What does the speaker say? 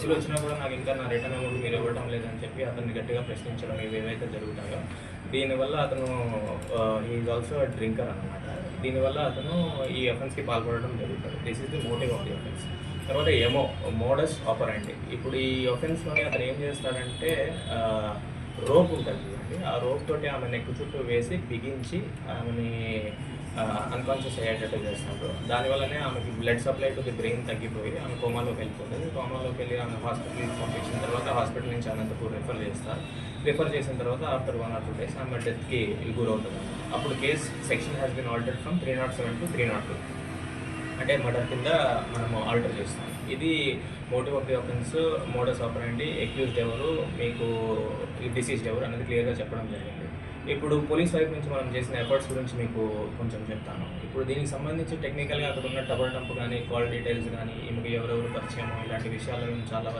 బస్సులు వచ్చినా కూడా నాకు ఇంకా నా రిటర్న్ అమౌంట్ మీరు ఇవ్వడం లేదని చెప్పి అతన్ని గట్టిగా ప్రశ్నించడం ఇవి ఏవైతే జరుగుతాయో దీనివల్ల అతను ఈజ్ ఆల్సో డ్రింకర్ అనమాట దీనివల్ల అతను ఈ అఫెన్స్కి పాల్పడడం జరుగుతుంది. This is the motive of the offence తర్వాత ఏమో మోడస్ ఆపరండి ఇప్పుడు ఈ ఒఫెన్స్లోనే అతను ఏం చేస్తాడంటే రోప్ ఉంటుంది చూడండి. ఆ రోప్ తోటి ఆమె నెక్ చుట్టూ వేసి బిగించి ఆమెని అన్కాన్షియస్ అయ్యేటట్టు చేస్తున్నారు దానివల్లనే ఆమెకి blood supply to the brain తగ్గిపోయి ఆమె కోమాలోకి వెళ్ళిపోతుంది. కోమాలోకి వెళ్ళి ఆమె హాస్పిటల్కి పంపించిన తర్వాత హాస్పిటల్ నుంచి అనంతపూర్ రిఫర్ చేస్తారు. రిఫర్ చేసిన తర్వాత after one or two days ఆమె డెత్కి గురవుతుంది. అప్పుడు case section has been altered from three not seven to three not two అంటే మర్డర్ కింద మనము ఆల్టర్ చేస్తాం. ఇది motive of the offence modus operandi accused ఎవరు మీకు డిసీజ్డ్ ఎవరు అనేది క్లియర్గా చెప్పడం జరిగింది. ఇప్పుడు పోలీస్ వైపు నుంచి మనం చేసిన ఎఫర్ట్స్ గురించి మీకు కొంచెం చెప్తాను. ఇప్పుడు దీనికి సంబంధించి టెక్నికల్గా అక్కడ ఉన్న డబుల్ డంప్ కానీ కాల్ డీటెయిల్స్ కానీ ఇంకా ఎవరెవరు పరిచయం ఇలాంటి విషయాలను చాలా